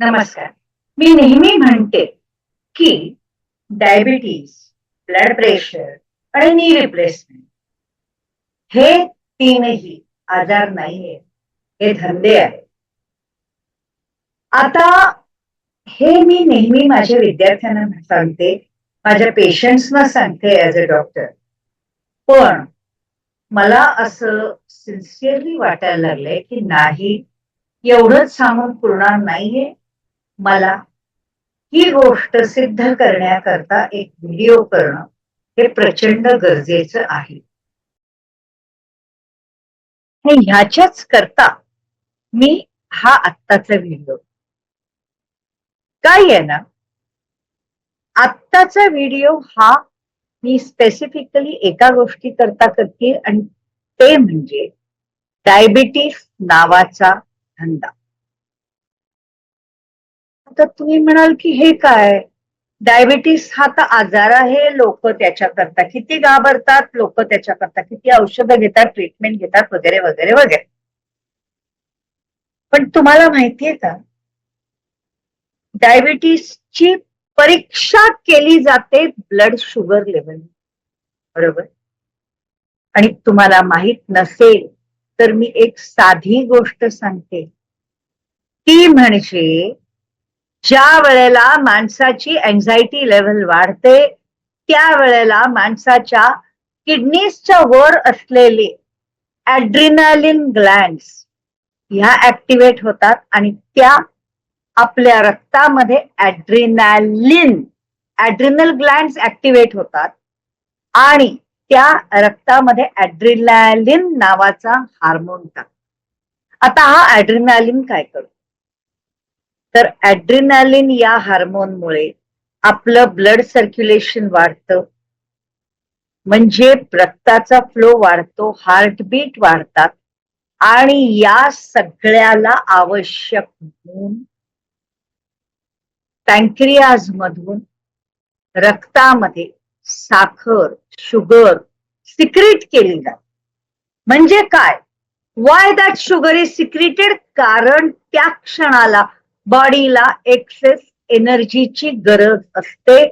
नमस्कार. मी नेहमी म्हणते की डायबिटीज ब्लड प्रेशर आणि नी रिप्लेसमेंट हे तीनही आजार नाहीये हे धंदे आहेत. आता हे मी नेहमी माझ्या विद्यार्थ्यांना सांगते माझ्या पेशंट्सना सांगते ऍज अ डॉक्टर पण मला असं सिन्सिअरली वाटायला लागलंय की नाही एवढंच सांगून पुरणार नाहीये. मला ही गोष्ट सिद्ध करण्याकरता एक व्हिडिओ करणं हे प्रचंड गरजेचं आहे. ह्याच्याच करता मी हा आत्ताचा व्हिडिओ काय आहे ना? आत्ताचा व्हिडिओ हा मी स्पेसिफिकली एका गोष्टी करता करते आणि ते म्हणजे डायबिटीस नावाचा धंदा. तर तुम्ही म्हणाल की हे काय? डायबिटीस हा तर आजार आहे. लोक त्याच्याकरता किती घाबरतात लोक त्याच्याकरता किती औषधं घेतात ट्रीटमेंट घेतात वगैरे वगैरे वगैरे. पण तुम्हाला माहितीये का? डायबिटीसची परीक्षा केली जाते ब्लड शुगर लेवल बरोबर? आणि तुम्हाला माहीत नसेल तर मी एक साधी गोष्ट सांगते. ती म्हणजे ज्या वेळेला माणसाची अँझायटी लेवल वाढते त्यावेळेला माणसाच्या किडनीजच्या वर असलेले ऍड्रिनालिन ग्लँड ह्या ऍक्टिव्हेट होतात आणि त्या आपल्या रक्तामध्ये ऍड्रिनालिन ऍड्रिनल ग्लँड ऍक्टिव्हेट होतात आणि त्या रक्तामध्ये ऍड्रिनालिन नावाचा हार्मोन टाकतात. आता हा ऍड्रिनालिन काय करतो? तर ऍड्रिनालिन या हार्मोनमुळे आपलं ब्लड सर्क्युलेशन वाढतं. म्हणजे रक्ताचा फ्लो वाढतो हार्टबीट वाढतात आणि या सगळ्याला आवश्यक म्हणून पँक्रियाज मधून रक्तामध्ये साखर शुगर सिक्रेट केली जाते. म्हणजे काय? Why that sugar is secreted कारण त्या क्षणाला बॉडीला एक्सेस एनर्जीची गरज असते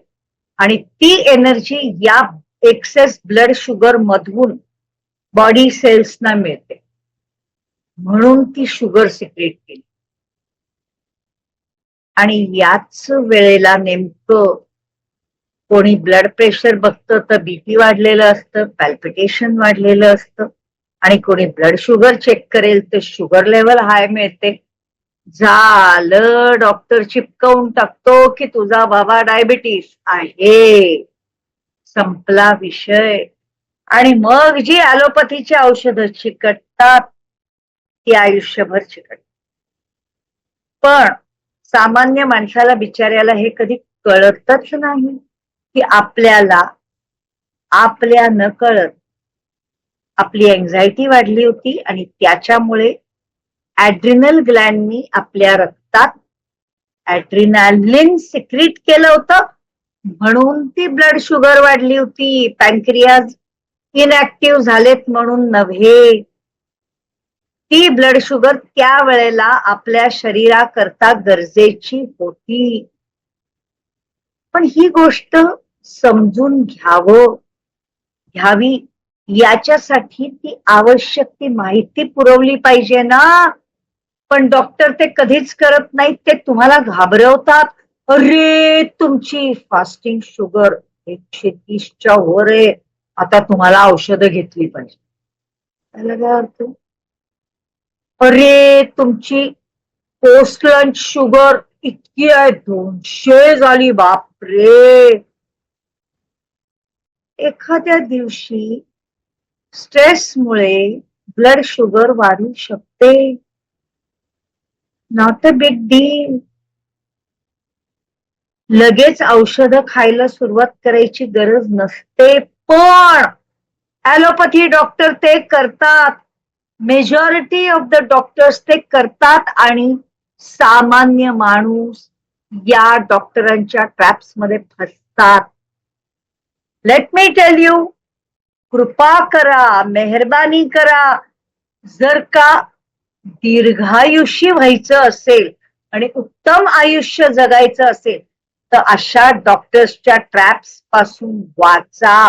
आणि ती एनर्जी या एक्सेस ब्लड शुगर मधून बॉडी सेल्सना मिळते. म्हणून ती शुगर सिक्रेट केली. आणि याच वेळेला नेमकं कोणी ब्लड प्रेशर बघतं तर बीपी वाढलेलं असतं पॅल्पिटेशन वाढलेलं असतं आणि कोणी ब्लड शुगर चेक करेल तर शुगर लेवल हाय मिळते. झालं डॉक्टर चिपकवून टाकतो की तुझा बाबा डायबिटीस आहे. संपला विषय. आणि मग जी ॲलोपॅथीची औषधं चिकटतात ती आयुष्यभर चिकट पण सामान्य माणसाला बिचाऱ्याला हे कधी कळतच नाही की आपल्याला आपल्या न कळत आपली अँझायटी वाढली होती आणि त्याच्यामुळे ऍड्रिनल ग्लँडनी आपल्या रक्तात ऍड्रिनालिन सिक्रीट केलं होतं. म्हणून ती ब्लड शुगर वाढली होती. पॅन्क्रियाज इनऍक्टिव्ह झालेत म्हणून नव्हे. ती ब्लड शुगर त्या वेळेला आपल्या शरीराकरता गरजेची होती. पण ही गोष्ट समजून घ्यावं. घ्यावी. याच्यासाठी ती आवश्यक ती माहिती पुरवली पाहिजे ना. पण डॉक्टर ते कधीच करत नाहीत ते तुम्हाला घाबरवतात. अरे तुमची फास्टिंग शुगर एकशे तीसच्या वर. आहे आता तुम्हाला औषधं घेतली पाहिजे. त्याला काय अर्थ? अरे तुमची पोस्ट लंच शुगर इतकी आहे दोनशे झाली बापरे. एखाद्या दिवशी स्ट्रेसमुळे ब्लड शुगर वाढू शकते. नॉट अ बिग डील लगेच औषधं खायला सुरुवात करायची गरज नसते पण ऍलोपॅथी डॉक्टर ते करतात. मेजॉरिटी ऑफ द डॉक्टर्स ते करतात आणि सामान्य माणूस या डॉक्टरांच्या ट्रॅप्समध्ये फसतात. लेट मी टेल यू कृपा करा मेहरबानी करा. जर का दीर्घायुषी व्हायचं असेल आणि उत्तम आयुष्य जगायचं असेल तर अशा डॉक्टर्सच्या ट्रॅप्सपासून वाचा.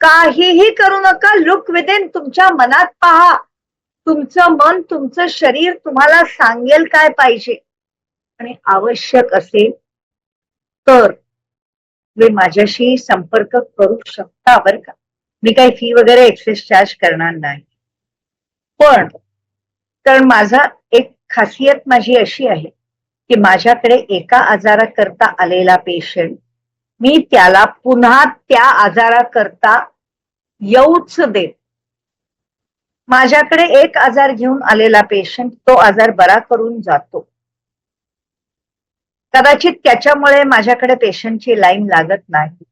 काहीही करू नका लुक विदिन तुमच्या मनात पहा. तुमचं मन तुमचं शरीर तुम्हाला सांगेल काय पाहिजे. आणि आवश्यक असेल तर तुम्ही माझ्याशी संपर्क करू शकता बरं का. मी काही फी वगैरे एक्सेस चार्ज करणार नाही. पण कारण माझा एक खासियत माझी अशी आहे की माझ्याकडे एका आजाराकरता आलेला पेशंट मी त्याला पुन्हा त्या आजाराकरता येऊच देत. माझ्याकडे एक आजार घेऊन आलेला पेशंट तो आजार बरा करून जातो. कदाचित त्याच्यामुळे माझ्याकडे पेशंटची लाईन लागत नाही.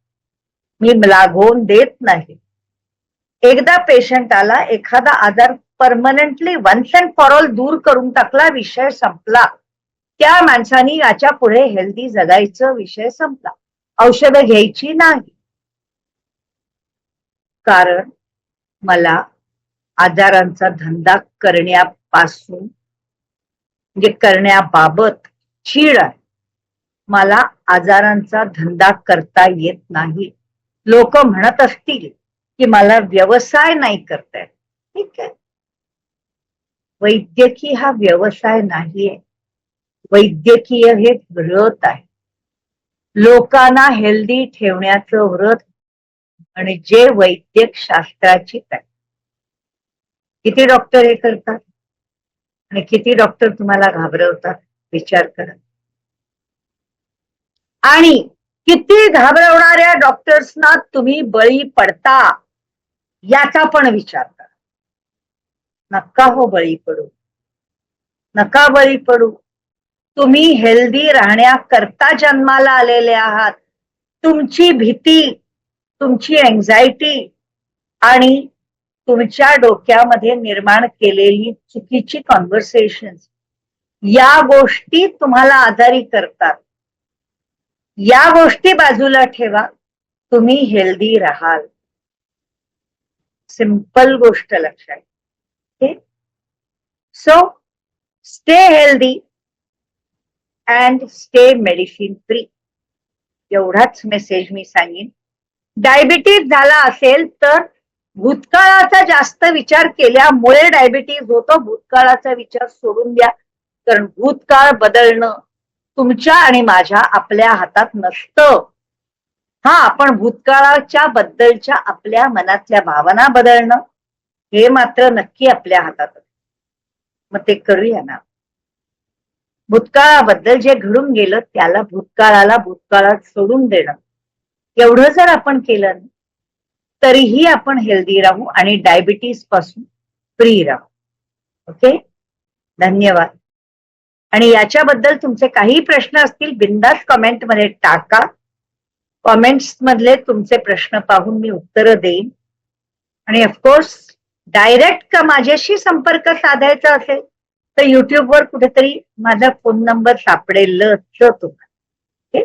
मी लागवून देत नाही. एकदा पेशंट आला एखादा आजार permanently once and for all दूर करून टाकला विषय संपला. त्या माणसानी याच्यापुढे हेल्दी जगायचं विषय संपला. औषधं घ्यायची नाही. कारण मला आजारांचा धंदा करण्यापासून म्हणजे करण्याबाबत चीड आहे. मला आजारांचा धंदा करता येत नाही. लोक म्हणत असतील की मला व्यवसाय नाही करता येत. ठीक आहे? वैद्यकीय हा व्यवसाय नाहीये. वैद्यकीय हे व्रत आहे. लोकांना हेल्दी ठेवण्याचं व्रत आणि जे वैद्यक शास्त्राची आहे. किती डॉक्टर हे करतात? आणि किती डॉक्टर तुम्हाला घाबरवतात? विचार करा. आणि किती घाबरवणाऱ्या डॉक्टर्सना तुम्ही बळी पडता? याचा पण विचार नका हो बळी पडू नका बळी पडू तुम्ही हेल्दी राहण्याकरता जन्माला आलेले आहात. तुमची भीती तुमची एन्झायटी आणि तुमच्या डोक्यामध्ये निर्माण केलेली चुकीची कॉन्व्हर्सेशन या गोष्टी तुम्हाला आजारी करतात. या गोष्टी बाजूला ठेवा. तुम्ही हेल्दी राहाल. सिंपल गोष्ट लक्षात so stay healthy and stay medicine free एवढाच मेसेज मी सांगेन. डायबिटीज झाला असेल तर भूतकाळाचा जास्त विचार केल्यामुळे डायबिटीज होतो. भूतकाळाचा विचार सोडून द्या. कारण भूतकाळ बदलणं तुमच्या आणि माझ्या आपल्या हातात नसतं. हा आपण भूतकाळाच्या बद्दलच्या आपल्या मनातल्या भावना बदलणं हे मात्र नक्की आपल्या हातात मग ते करूया ना. भूतकाळाबद्दल जे घडून गेलं त्याला भूतकाळाला भूतकाळात सोडून देणं. एवढं जर आपण केलं तरीही आपण हेल्दी राहू आणि डायबिटीजपासून फ्री राहू. ओके धन्यवाद. आणि याच्याबद्दल तुमचे काही प्रश्न असतील बिंदास कमेंटमध्ये टाका. कॉमेंट्स मधले तुमचे प्रश्न पाहून मी उत्तरं देईन. आणि ऑफकोर्स डायरेक्ट का माझ्याशी संपर्क साधायचा असेल तर युट्यूबवर कुठेतरी माझा फोन नंबर सापडेलच तुम्हाला. ओके?